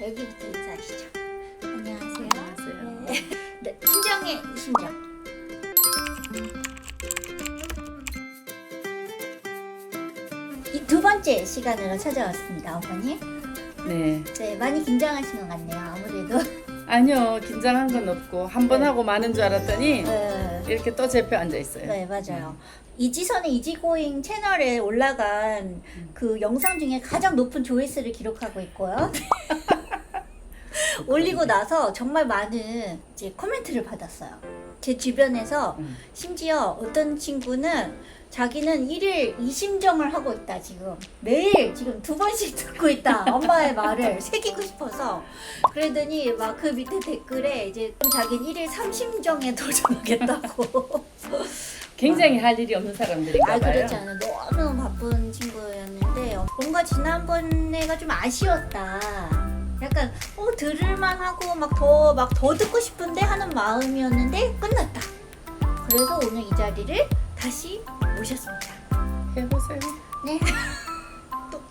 여기부터 인사하시죠. 안녕하세요. 안녕하세요. 네. 네, 심정의 심정. 이 두 번째 시간으로 찾아왔습니다, 어머니. 네. 네, 많이 긴장하신 것 같네요. 아무래도. 아니요, 긴장한 건 없고 한번 네. 하고 마는 줄 알았더니 네, 이렇게 또 제표 앉아 있어요. 네, 맞아요. 이지선의 이지고잉 채널에 올라간 그 영상 중에 가장 높은 조회수를 기록하고 있고요. 올리고 나서 정말 많은 이제 코멘트를 받았어요. 제 주변에서 음. 심지어 어떤 친구는 자기는 일일 이심정을 하고 있다 지금 매일 지금 두 번씩 듣고 있다 엄마의 말을 새기고 싶어서 그러더니 막 그 밑에 댓글에 이제 자기는 일일 삼심정에 도전하겠다고 굉장히 할 일이 없는 사람들인가 아 봐요. 그렇지 않아 너무 바쁜 친구였는데 뭔가 지난번에가 좀 아쉬웠다 약간 어 들을만하고 막 더 막 더 듣고 싶은데 하는 마음이었는데 끝났다 그래서 오늘 이 자리를 다시 모셨습니다 해보세요. 네. 또,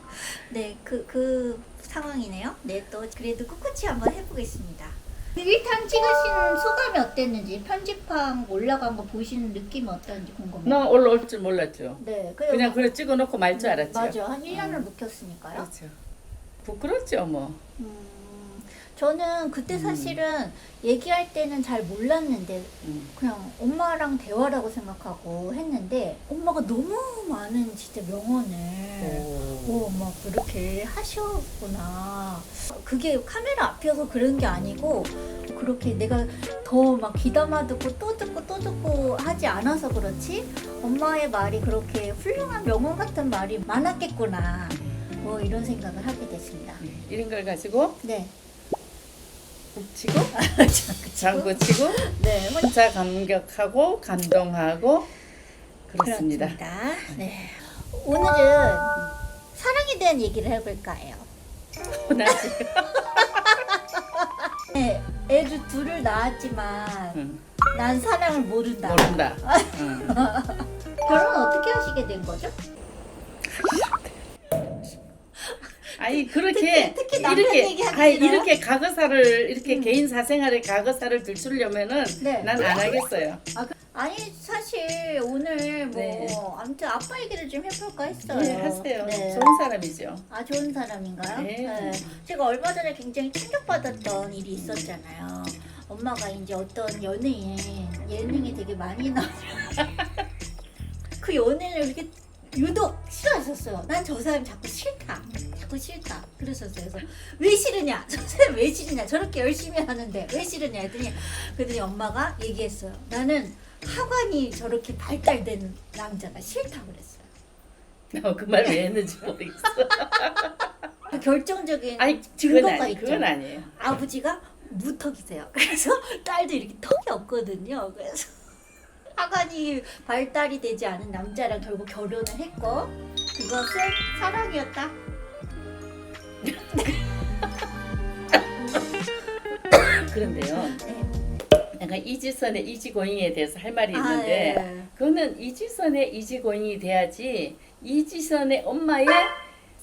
네, 그, 그 상황이네요. 네, 또 그래도 꿋꿋이 한번 해보겠습니다. 1탄 찍으신 소감이 어땠는지, 편집한 거 올라간 거 보시는 느낌이 어떤지 궁금해요. 나 올라올 줄 몰랐죠. 네, 그래요. 그냥 그래 찍어놓고 말 줄 알았죠. 맞아, 한 1년을 묵혔으니까요. 그렇죠. 부끄럽죠, 뭐. 음, 저는 그때 사실은 얘기할 때는 잘 몰랐는데, 음. 그냥 엄마랑 대화라고 생각하고 했는데, 엄마가 너무 많은 진짜 명언을. 오. 오, 막 그렇게 하셨구나. 그게 카메라 앞이어서 그런 게 아니고 그렇게 내가 더 막 귀담아 듣고 또 듣고 또 듣고 하지 않아서 그렇지 엄마의 말이 그렇게 훌륭한 명언 같은 말이 많았겠구나. 뭐 이런 생각을 하게 됐습니다. 네, 이런 걸 가지고 네. 북치고 장구 치고 네. 혼자 감격하고 감동하고 그렇습니다. 그렇습니다. 네. 오늘은 사랑에 대한 얘기를 해볼까 해요. 나 지금 네, 애를 둘을 낳았지만 응, 난 사랑을 모른다. 모른다. 응. 결혼 어떻게 하시게 된 거죠? 아니 그렇게 특히- 특히 남편 이렇게 아니? 이렇게 과거사를 이렇게 음. 개인 사생활의 과거사를 들추려면은 네. 난 안 하겠어요. 아, 그- 아니 사실 오늘 뭐 네. 아무튼 아빠 얘기를 좀 해볼까 했어요. 네, 하세요. 네. 좋은 사람이죠. 아 좋은 사람인가요? 네. 제가 얼마 전에 굉장히 충격받았던 일이 있었잖아요. 엄마가 이제 어떤 연예인 예능에 되게 많이 나와. 그 연예인을 이렇게 유독 싫어하셨어요. 난 저 사람 자꾸 싫다. 자꾸 싫다. 그러셨어요. 그래서 왜 싫으냐? 저 사람 왜 싫으냐? 저렇게 열심히 하는데 왜 싫으냐 했더니 그랬더니 엄마가 얘기했어요. 나는 하관이 저렇게 발달된 남자가 싫다 그랬어요. 그말 왜 했는지 모르겠어. 그 결정적인 아니 그건 증거가 아니 있죠. 그건 아니에요. 아버지가 무턱이세요. 그래서 딸도 이렇게 턱이 없거든요. 그래서 하관이 발달이 되지 않은 남자랑 결국 결혼을 했고 그것은 사랑이었다. 그런데요. 네. 약간 이지선의 이지고잉에 대해서 할 말이 아, 있는데 예. 그거는 이지선의 이지고잉이 돼야지 이지선의 엄마의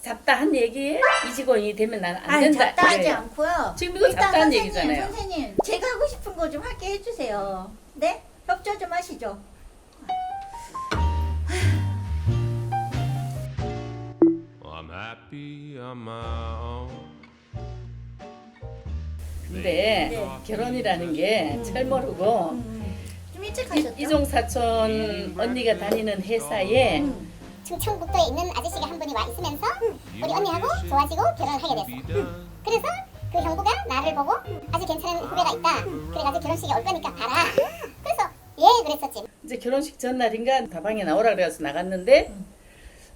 잡다한 얘기에 이지고잉이 되면 난안 아니 된다. 잡다하지 이래요. 않고요. 지금 이거 일단 잡다한 선생님, 얘기잖아요. 선생님, 제가 하고 싶은 거좀 하게 해주세요. 네? 협조 좀 하시죠. Well, I'm happy on my own. 근데 네. 결혼이라는 게 철모르고 음, 좀 일찍 이- 하셨죠? 이종 사촌 언니가 다니는 회사에 음. 충청북도에 있는 아저씨가 한 분이 와 있으면서 우리 언니하고 좋아지고 결혼을 하게 됐어. 그래서 그 형부가 나를 보고 아주 괜찮은 후배가 있다. 그래가지고 결혼식에 올 거니까 봐라. 그래서 예 그랬었지. 이제 결혼식 전날인가 다방에 나오라 그래서 나갔는데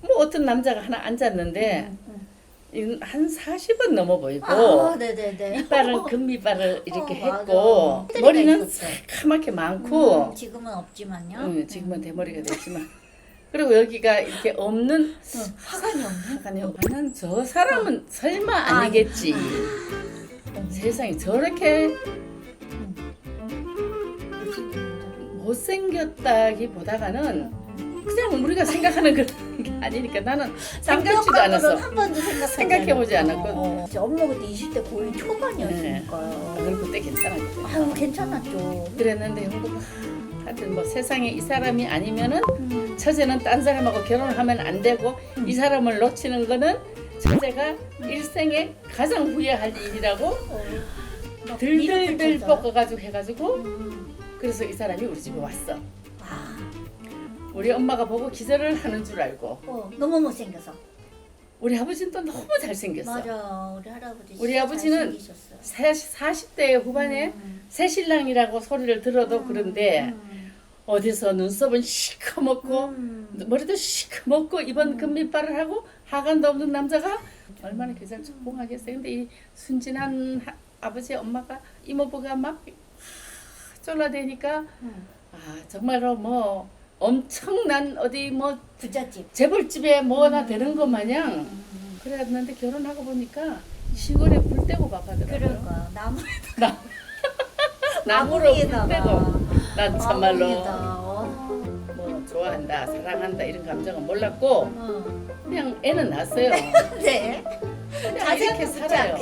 뭐 어떤 남자가 하나 앉았는데 음, 음. 이건 한 40은 넘어 보이고 아, 네네네. 이빨은 금이빨을 이렇게 어, 했고 맞아. 머리는. 까맣게 많고 음, 지금은 없지만요. 음, 지금은 대머리가 됐지만 그리고 여기가 이렇게 없는 음, 화관이 없네. 아니요 나는 저 사람은 설마 아니겠지 세상에 저렇게 못생겼다기보다가는 그냥 우리가 생각하는 그런 게 아니니까 나는 생각지도 않았어. 한 번도 생각해보지 않았고. 않았거든. 어, 이제 엄마 그때 20대 고인 초반이었으니까요. 늘 그때 괜찮았거든. 아유 괜찮았죠. 그랬는데 형부가 하여튼 뭐 세상에 이 사람이 아니면은 음. 처제는 딴 사람하고 결혼하면 안 되고 이 사람을 놓치는 거는 처제가 일생에 가장 후회할 일이라고 어, 막 들들들 볶아가지고 해가지고 음. 그래서 이 사람이 우리 집에 왔어. 와, 우리 엄마가 보고 기절을 하는 줄 알고 어, 너무 못생겨서. 우리 아버지는 또 너무 잘생겼어. 맞아, 우리 할아버지. 우리 진짜 아버지는 잘생기셨어요. 40대 후반에 음. 새신랑이라고 소리를 들어도 그런데 음. 어디서 눈썹은 시커멓고 음. 머리도 시커멓고 입은 금빛발을 하고 하관도 없는 남자가 얼마나 교장 촉봉하겠어요. 근데 이 순진한 하- 아버지 엄마가 이모부가 막 쫄라대니까 음. 아 정말로 뭐 엄청난 어디 뭐 부잣집. 재벌집에 뭐나 되는 것 마냥 음. 그랬는데 결혼하고 보니까 시골에 불 떼고 밥 하더라고요. 그러니까 나무 나무로 불. 떼고 난 참말로. 어. 뭐 좋아한다 사랑한다 이런 감정은 몰랐고 어. 그냥 애는 낳았어요. 네. 그냥 이렇게 묻지 살아요.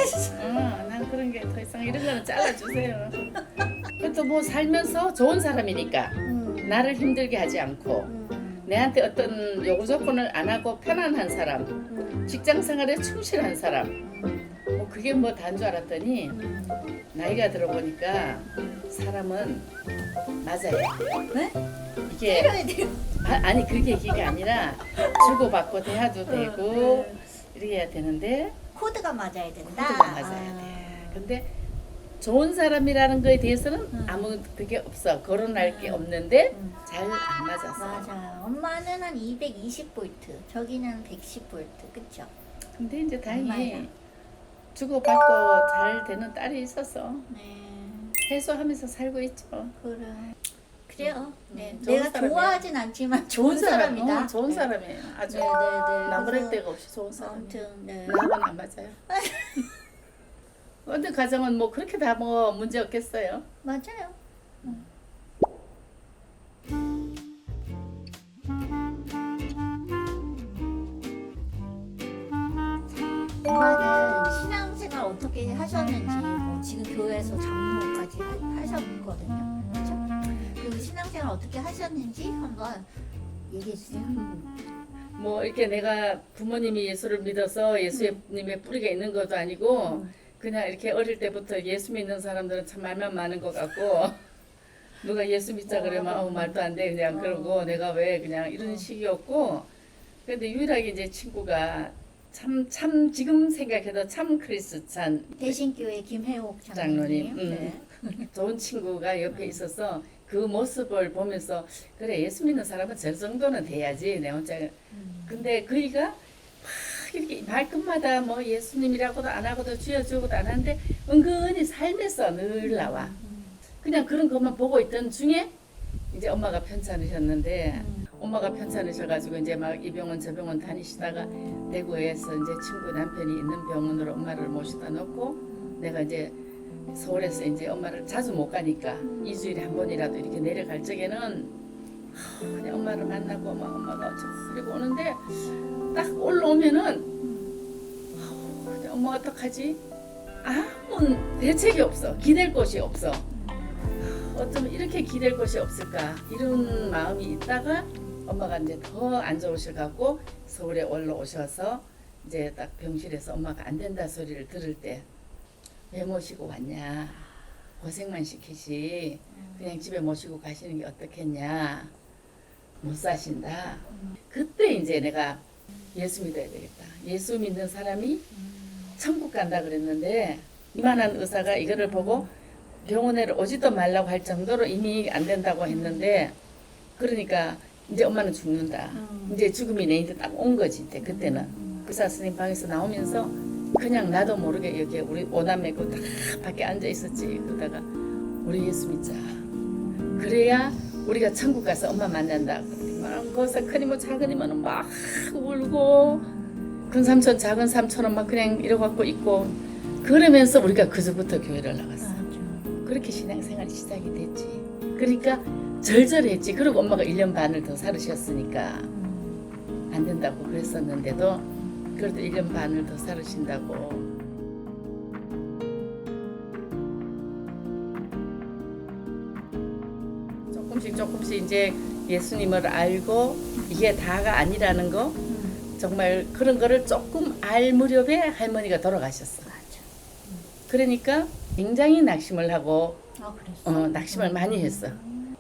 어, 난 그런 게 더 이상 이런 거는 잘라주세요. 그것도 뭐 살면서 좋은 사람이니까 음. 나를 힘들게 하지 않고 음. 내한테 어떤 요구 조건을 안 하고 편안한 사람, 음. 직장 생활에 충실한 사람. 음. 뭐 그게 뭐 단 줄 알았더니 음. 나이가 들어보니까 사람은 맞아요. 네? 이게. 아, 아니 그게 얘기가 아니라 주고받고 대화도 되고 네. 이래야 되는데 코드가 맞아야 된다. 코드가 맞아야 돼. 근데 좋은 사람이라는 거에 대해서는 음. 아무 그게 없어. 거론할 게 없는데 음. 잘안 맞았어. 맞아요. 엄마는 한 220V, 저기는 110V, 그쵸? 근데 이제 다행히. 주고받고 잘 되는 딸이 있어서 네. 해소하면서 살고 있죠. 그래. 그래요. 네. 음, 좋은 내가 사람이야. 좋아하진 않지만 좋은, 사람이다. 어, 좋은 네. 사람이에요. 아주 네 네 네. 나무랄 그래서 데가 없이 좋은 사람. 아무튼 네. 나하고는 안 맞아요. 어느 가정은 뭐 그렇게 다 뭐 문제 없겠어요. 맞아요. 엄마는 신앙생활 어떻게 하셨는지 뭐 지금 교회에서 장로까지 하- 하셨거든요. 그렇죠? 그 신앙생활 어떻게 하셨는지 한번 얘기해 주세요. 뭐 이렇게 내가 부모님이 예수를 믿어서 예수님의 뿌리가 있는 것도 아니고 음. 그냥 이렇게 어릴 때부터 예수 믿는 사람들은 참 말만 많은 것 같고 누가 예수 믿자 그러면 아무 말도 안 돼 그냥 그러고 내가 왜 그냥 이런 식이었고 근데 유일하게 이제 친구가 참 참 지금 생각해도 참 크리스찬 대신교회 김혜옥 장로님. 장로님, 음. 네. 좋은 친구가 옆에 있어서 그 모습을 보면서 그래 예수 믿는 사람은 저 정도는 돼야지 내 혼자 음. 근데 그이가 막 이렇게 말끝마다 뭐 예수님이라고도 안 하고도 주여 주고도 안 하는데 은근히 삶에서 늘 나와 음. 그냥 그런 것만 보고 있던 중에 이제 엄마가 편찮으셨는데 음. 엄마가 편찮으셔가지고 이제 막 이 병원 저 병원 다니시다가 대구에서 이제 친구 남편이 있는 병원으로 엄마를 모시다 놓고 내가 이제 서울에서 이제 엄마를 자주 못 가니까 일주일에 한 번이라도 이렇게 내려갈 적에는 하, 그냥 엄마를 만나고 막 엄마가 저리고 오는데 딱 올라오면은 엄마 어떡하지? 아무 대책이 없어. 기댈 곳이 없어. 어쩌면 이렇게 기댈 곳이 없을까? 이런 마음이 있다가 엄마가 이제 더 안 좋으실 갖고 서울에 올라오셔서 이제 딱 병실에서 엄마가 안 된다 소리를 들을 때 왜 모시고 왔냐? 고생만 시키시 그냥 집에 모시고 가시는 게 어떻겠냐? 못 사신다. 그때 이제 내가 예수 믿어야 되겠다 예수 믿는 사람이 천국 간다 그랬는데 이만한 의사가 이거를 보고 병원에 오지도 말라고 할 정도로 이미 안 된다고 했는데 그러니까 이제 엄마는 죽는다. 음. 이제 죽음이 내한테 딱온 거지 이제 그때는 의사 선생님 방에서 나오면서 그냥 나도 모르게 여기 우리 오남매 그다 밖에 앉아 있었지. 그러다가 우리 예수 믿자. 그래야 우리가 천국 가서 엄마 만난다. 막 거기서 큰 이모 작은 이모는 막 울고 큰 삼촌 작은 삼촌은 막 그냥 이러고 갖고 있고 그러면서 우리가 그저부터 교회를 나갔어. 그렇게 신앙생활이 시작이 됐지. 그러니까 절절했지. 그리고 엄마가 1년 반을 더 살으셨으니까 음. 안 된다고 그랬었는데도 그래도 1년 반을 더 살으신다고. 조금씩 조금씩 이제 예수님을 알고 이게 다가 아니라는 거 음. 정말 그런 거를 조금 알 무렵에 할머니가 돌아가셨어. 맞아. 그러니까 굉장히 낙심을 하고 아. 어, 낙심을 많이 했어.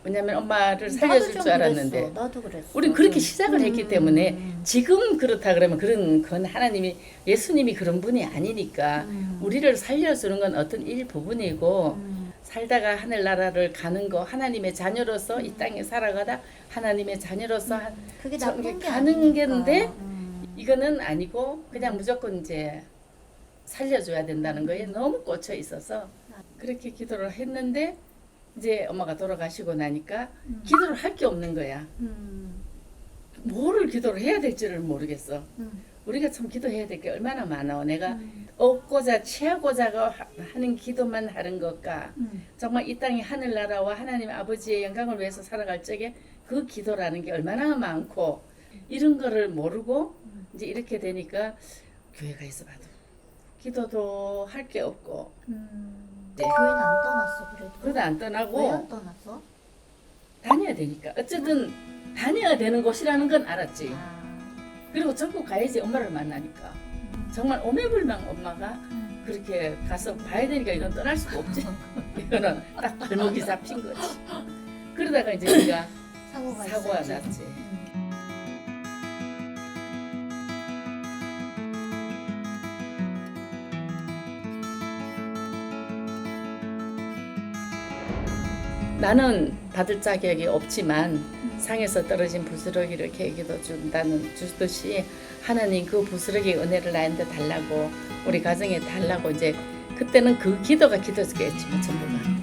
왜냐면 엄마를 살려줄 좀줄 알았는데 그랬어. 나도 그랬어. 우린 그렇게 좀. 시작을 했기 음. 때문에 지금 그렇다 그러면 그런 건 하나님이 예수님이 그런 분이 아니니까 음. 우리를 살려주는 건 어떤 일부분이고 음. 살다가 하늘나라를 가는 거 하나님의 자녀로서 이 땅에 살아가다 하나님의 자녀로서 한- 그게 저- 나쁜 게 가는. 게인데 음. 이거는 아니고 그냥 무조건 이제 살려줘야 된다는 거에 너무 꽂혀 있어서 그렇게 기도를 했는데 이제 엄마가 돌아가시고 나니까 음. 기도를 할 게 없는 거야. 음. 뭐를 기도를 해야 될지를 모르겠어. 음. 우리가 참 기도해야 될 게 얼마나 많아. 내가 음. 얻고자 취하고자 하는 기도만 하는 것과 음. 정말 이 땅이 하늘나라와 하나님 아버지의 영광을 위해서 살아갈 적에 그 기도라는 게 얼마나 많고 이런 거를 모르고 이제 이렇게 되니까 교회가 있어봐도 기도도 할 게 없고 음. 네. 교회는 안 떠났어 그래도. 그러다 안왜 떠나고 안 떠났어? 다녀야 되니까 어쨌든 다녀야 되는 곳이라는 건 알았지. 아. 그리고 전국 가야지 엄마를 만나니까 정말 오매불망 엄마가 음. 그렇게 가서 봐야 되니까 이건 떠날 수가 없지. 이거는 딱 발목이 잡힌 거지. 그러다가 이제 우리가 사고가 사고가 있었지. 났지. 음. 나는 받을 자격이 없지만 상에서 떨어진 부스러기를 계기도 준다는 주듯이 하나님 그 부스러기 은혜를 나한테 달라고 우리 가정에 달라고 이제 그때는 그 기도가 기도였겠지만 전부가